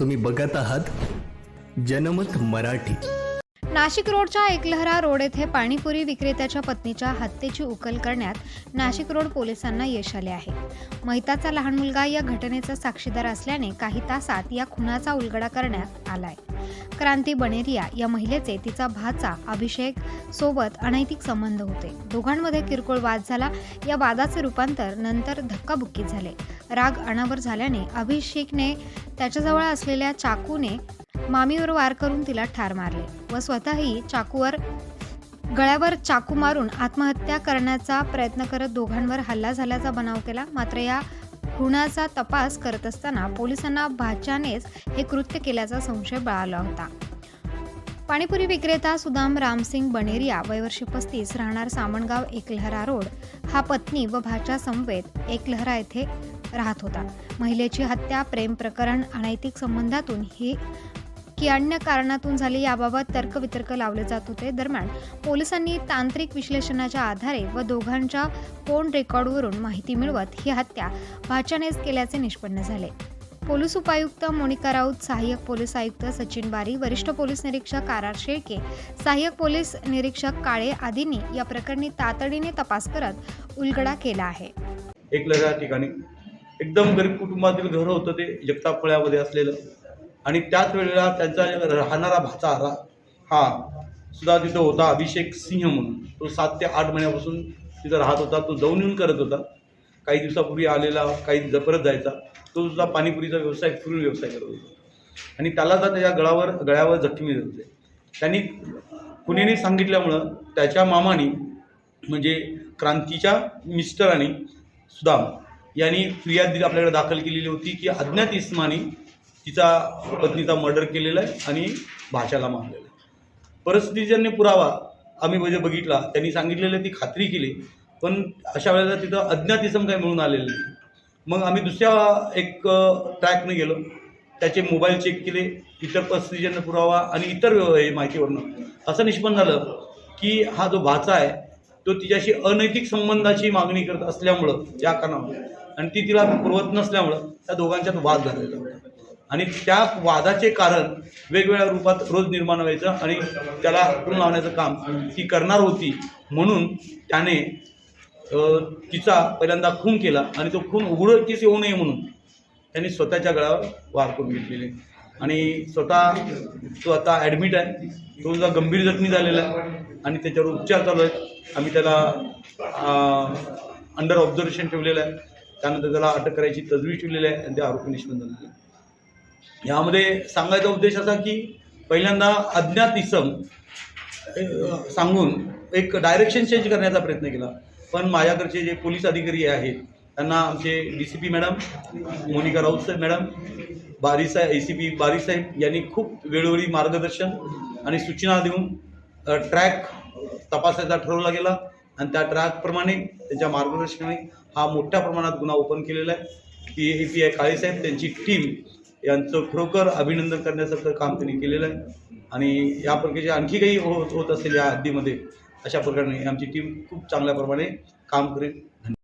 तुम्ही बघत आहात जनमत मराठी. नाशिक रोडच्या एकलहरा रोड येथे पाणीपुरी विक्रेत्याच्या पत्नीच्या हत्येची उकल करण्यात नाशिक रोड पोलिसांना यश आले आहे. महिताचा लहान मुलगा या घटनेचा साक्षीदार असल्याने काही तासात या खुनाचा उलगडा करण्यात आलाय. क्रांती बनेरिया या महिलेचे तिचा भाचा अभिषेक सोबत अनैतिक संबंध होते. दोघांमध्ये किरकोळ वाद झाला. या वादाचे रूपांतर नंतर धक्काबुक्की झाले. राग अनावर झाल्याने अभिषेकने त्याच्याजवळ असलेल्या चाकूने मामीवर वार करून तिला ठार मारले व स्वतःही चाकूवर गळ्यावर चाकू मारून आत्महत्या करण्याचा प्रयत्न करत दोघांवर हल्ला झाल्याचा बनाव केला. मात्र या खुनाचा तपास करत असताना पोलिसांना भाच्यानेच हे कृत्य केल्याचा संशय बळाला होता. पाणीपुरी विक्रेता सुदाम रामसिंग बनेरिया वयवर्षी पस्तीस राहणार सामणगाव एकलहरा रोड. हा पत्नी व भाच्या समवेत एकलहरा येथे राहत होता. महिलेची हत्या प्रेम प्रकरण अनैतिक संबंधातून ही की अन्य कारणातून झाली याबाबत तर्कवितर्क लावले जात होते. दरम्यान पोलिसांनी तांत्रिक विश्लेषणाच्या आधारे व दोघांच्या फोन रेकॉर्डवरून माहिती मिळवत ही हत्या भाच्यानेच केल्याचे निष्पन्न झाले. पोलीस उपायुक्त मोनिका राऊत सहाय्यक पोलीस आयुक्त सचिन बारी वरिष्ठ पोलीस निरीक्षक आर आर शेळके सहाय्यक पोलीस निरीक्षक काळे आदींनी या प्रकरणी तातडीने तपास करत उलगडा केला आहे. एक ठिकाणी एकदम गरीब कुटुंबातील घर होतं ते जगतापळ्यामध्ये असलेलं. आणि त्याच वेळेला त्यांचा राहणारा भाचा हा सुद्धा तिथं होता अभिषेक सिंह म्हणून. तो सात ते आठ महिन्यापासून तिथं राहत होता तो जाऊन येऊन करत होता. काही दिवसापूर्वी आलेला काही जपरत परत जायचा तो सुद्धा पाणीपुरीचा व्यवसाय फिरून व्यवसाय करत होता. आणि त्याला तर त्याच्या गळावर गळ्यावर जखमी झाले होते. त्यांनी कुणीने सांगितल्यामुळं त्याच्या मामाने म्हणजे क्रांतीच्या मिस्टरांनी सुदाम यांनी फिर्याद दिली आपल्याकडे दाखल केलेली होती की अज्ञात इस्मानी तिचा पत्नीचा मर्डर केलेला आहे आणि भाषाला मारलेला आहे. परिस्थितीजन्य पुरावा आम्ही म्हणजे बघितला. त्यांनी सांगितलेलं ती खात्री केली पण अशा वेळेला तिथं अज्ञात इसम काही मिळून आलेलं नाही. मग आम्ही दुसऱ्या एक ट्रॅकने गेलो. त्याचे मोबाईल चेक केले इतर परिस्थितीजन्य पुरावा आणि इतर हे माहितीवरनं. असं निष्पन्न झालं की हा जो भाचा आहे तो तिच्याशी अनैतिक संबंधाची मागणी करत असल्यामुळं या कारणामुळे आणि ती तिला पुरवत नसल्यामुळं त्या दोघांच्यात वाद झालेला होता. आणि त्या वादाचे कारण वेगवेगळ्या रूपात रोज निर्माण व्हायचं आणि त्याला हाकून लावण्याचं काम ती करणार होती म्हणून त्याने तिचा पहिल्यांदा खून केला आणि तो खून उघडकीस येऊ नये म्हणून त्यांनी स्वतःच्या गळावर वार करून घेतलेले. आणि स्वतः तो आता ॲडमिट आहे. तो सुद्धा गंभीर जखमी झालेला आहे. आणि त्याच्यावर उपचार चालू आहेत. आम्ही त्याला अंडर ऑब्झर्वेशन ठेवलेलं आहे. त्यानंतर त्याला अटक करायची तजवीज ठेवलेली आहे. आणि ते आरोपी निष्पन्न झालेले आहे. यामध्ये सांगायचा उद्देश असा की पहिल्यांदा अज्ञात इसम सांगून एक डायरेक्शन चेंज करण्याचा प्रयत्न केला. पण माझ्याकडचे जे पोलीस अधिकारी आहेत त्यांना आमचे D C P madam Monika Raut साहेब मॅडम बारीसाहेब ए सी पी बारीसाहेब यांनी खूप वेळोवेळी मार्गदर्शन आणि सूचना देऊन ट्रॅक तपासायचा ठरवला गेला. आणि त्या ट्रॅकप्रमाणे त्यांच्या मार्गदर्शनाने हा मोठ्या प्रमाणात गुन्हा ओपन केलेला आहे. पी ए पी आय काळेसाहेब त्यांची टीम यांचं खरोखर अभिनंदन करण्यासारखं काम त्यांनी केलेलं आहे. आणि या प्रकारचे आणखी काही होत होत असेल या हद्दीमध्ये अशा प्रकारे आमची टीम खूप चांगल्या प्रमाणे काम करेल.